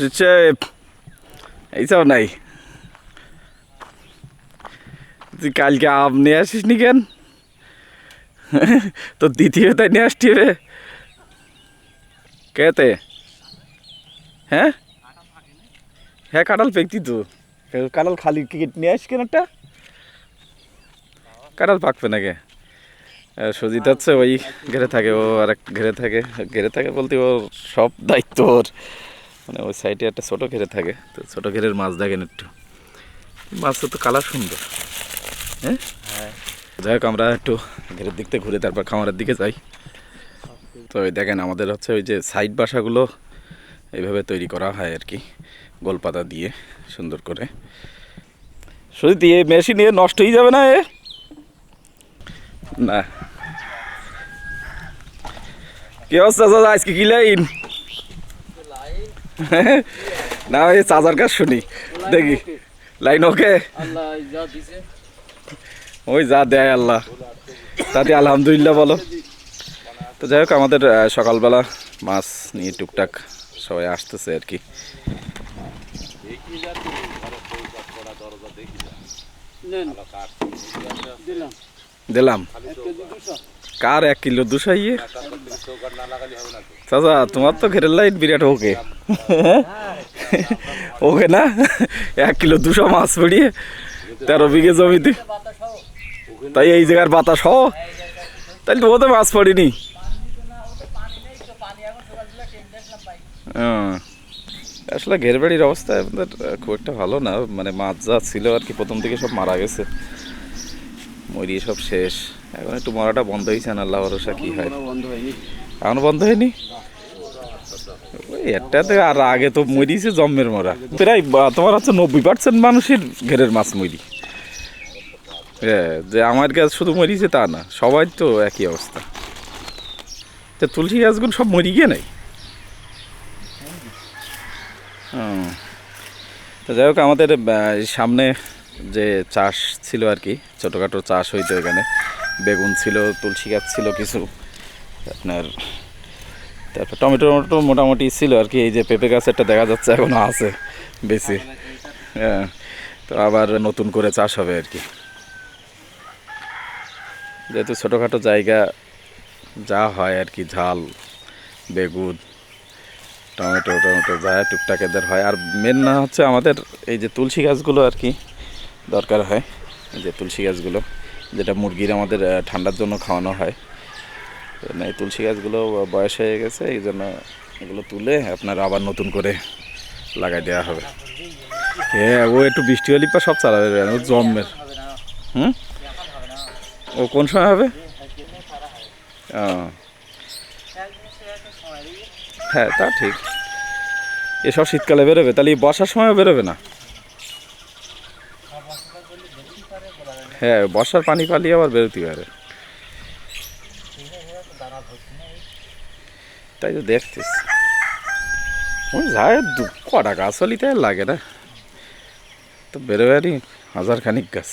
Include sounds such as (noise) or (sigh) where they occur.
হচ্ছে এইসব নাই তুই কালকে আম নিয়ে আসিস নি কেন তো দ্বিতীয় তাই নিয়ে আসছি রে কেতে হ্যাঁ হ্যাঁ কাঁঠাল পেকতি তো কাঁঠাল খালি টিকিট নিয়ে আসিস কেন একটা? কাঁঠাল পাকবে নাকি? সজিত হচ্ছে, ওই ঘেরে থাকে, ও আর ঘেরে থাকে ঘেরে থাকে বলতে ওর সব দায়িত্ব ওর। মানে ওই সাইডে একটা ছোটো ঘেরে থাকে তো ছোটো ঘেরের মাছ দেখেন একটু। মাছটা তো কালার সুন্দর হ্যাঁ? যাই হোক আমরা একটু ঘেরের দিক থেকে ঘুরে তারপর খামারের দিকে যাই। তো ওই দেখেন আমাদের হচ্ছে ওই যে সাইড বাসাগুলো এইভাবে তৈরি করা হয় আর কি গোলপাতা দিয়ে সুন্দর করে। শুধু দিয়ে মেশিন নিয়ে নষ্ট হয়ে যাবে না এ? না। কি অবস্থা আজকে কি লাইন? (laughs) না ওই চার্জার কাজ শুনি। দেখি। Line okay? ওই যা দেয় আল্লাহ। তাতে আলহামদুলিল্লাহ বলো। তো যাই হোক, আমাদের সকালবেলা মাছ নিয়ে টুকটাক সবাই আসতেছে আর কি। দিলাম। কার এক কিলো দুশো? ইয়ে। চাচা, তোমার তো ঘেরের লাইট বিরাট ওকে ওকে (laughs) না? এক কিলো দুশো মাছ পড়িয়ে তেরো বিঘে জমিতে। তাই এই জায়গার বাতাস, হ। তাই তো ওতে মাছ পড়িনি। হ্যাঁ। আসলে ঘের বাড়ির অবস্থা খুব একটা ভালো না। মানে মাছ যা ছিল আর কি, প্রথম থেকে সব মারা গেছে। মরিয়ে সব শেষ। এখন একটু মরাটা বন্ধ হয়েছে না? আল্লাহ ভরসা, কি হয়? বন্ধ হয়নি এখনও বন্ধ হয়নি? ওই একটাতে আর আগে তো মরিয়েছে জম্মের মরা। প্রায় তোমার হচ্ছে নব্বই পার্সেন্ট মানুষের ঘেরের মাছ মরি। হ্যাঁ যে আমার গাছ শুধু মরিয়েছে তা না, সবাই তো একই অবস্থা। তা তুলসী গাছগুলো সব মরি গিয়ে নাই। তো যাই হোক, আমাদের সামনে যে চাষ ছিল আর কি, ছোটোখাটো চাষ হইতো এখানে। বেগুন ছিল, তুলসী গাছ ছিল কিছু। আপনার, তারপর টমেটো টমেটো মোটামুটি ছিল আর কি, এই যে পেঁপে গাছেরটা দেখা যাচ্ছে এখনও আছে বেশি। হ্যাঁ তো আবার নতুন করে চাষ হবে আর কি। যেহেতু ছোটোখাটো জায়গা, যা হয় আর কি, ঝাল, বেগুন, টমেটো টমেটো, যা টুকটাক এদের হয়। আর মেন না হচ্ছে আমাদের এই যে তুলসী গাছগুলো আর কি দরকার হয় যে তুলসী গাছগুলো, যেটা মুরগির আমাদের ঠান্ডার জন্য খাওয়ানো হয়। এই তুলসী গাছগুলো বয়স হয়ে গেছে, এই জন্য এগুলো তুলে আপনার আবার নতুন করে লাগাই দেওয়া হবে। হ্যাঁ ও একটু বৃষ্টি হলে পা সব চালাবে ও জমের হুম? ও কোন সময় হবে? হ্যাঁ তা ঠিক। এসব শীতকালে বেরোবে, তাহলে বর্ষার সময় বেরোবে না? হ্যাঁ বর্ষার পানি পালিয়ে আবার বেরোতে পারে। তাই তো দেখছিস যায় কটা গাছ হলি তাই লাগে না। তো বেরোবে হাজার খানিক গাছ।